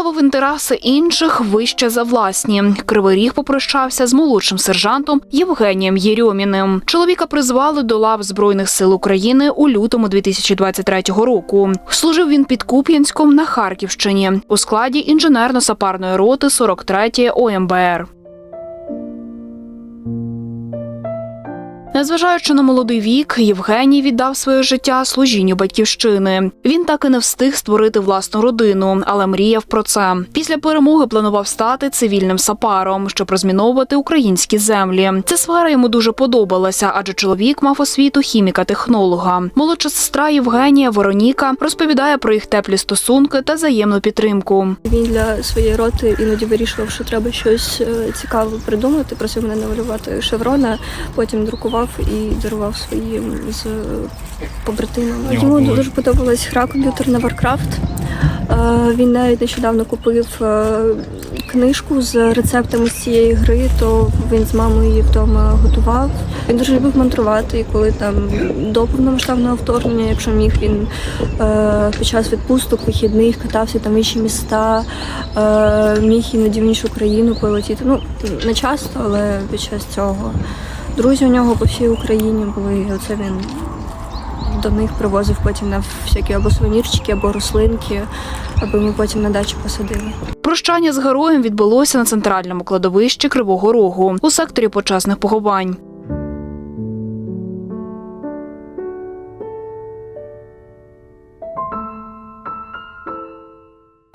ставив інтереси інших вище за власні. Кривий Ріг попрощався з молодшим сержантом Євгенієм Єрьоміним. Чоловіка призвали до лав збройних сил України у лютому 2023 року. Служив він під Куп'янськом на Харківщині у складі інженерно-сапарної роти 43-ї ОМБР. Незважаючи на молодий вік, Євгеній віддав своє життя служінню батьківщини. Він так і не встиг створити власну родину, але мріяв про це. Після перемоги планував стати цивільним сапаром, щоб розміновувати українські землі. Ця сфера йому дуже подобалася, адже чоловік мав освіту хіміка-технолога. Молодша сестра Євгенія Вероніка розповідає про їх теплі стосунки та взаємну підтримку. Він для своєї роти іноді вирішував, що треба щось е, цікаве придумати. Просив мене намалювати шеврона, потім друкував і дарував своїм з побратимами. Йому дуже подобалась гра комп'ютерна Warcraft. Е, Він навіть нещодавно купив е, книжку з рецептами з цієї гри, то він з мамою її вдома готував. Він дуже любив мандрувати, і коли там до повномасштабного вторгнення, якщо міг, він е, під час відпусток вихідних катався там в інші міста, міг іноді в іншу країну полетіти. Ну, не часто, але під час цього. Друзі у нього по всій Україні були, і оце він до них привозив потім на всякі або сувенірчики, або рослинки, аби ми потім на дачі посадили. Прощання з героєм відбулося на центральному кладовищі Кривого Рогу у секторі почесних поховань.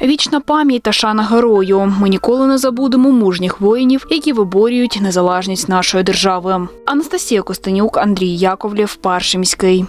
Вічна пам'ять та шана герою. Ми ніколи не забудемо мужніх воїнів, які виборюють незалежність нашої держави. Анастасія Костенюк, Андрій Яковлєв, Перший міський.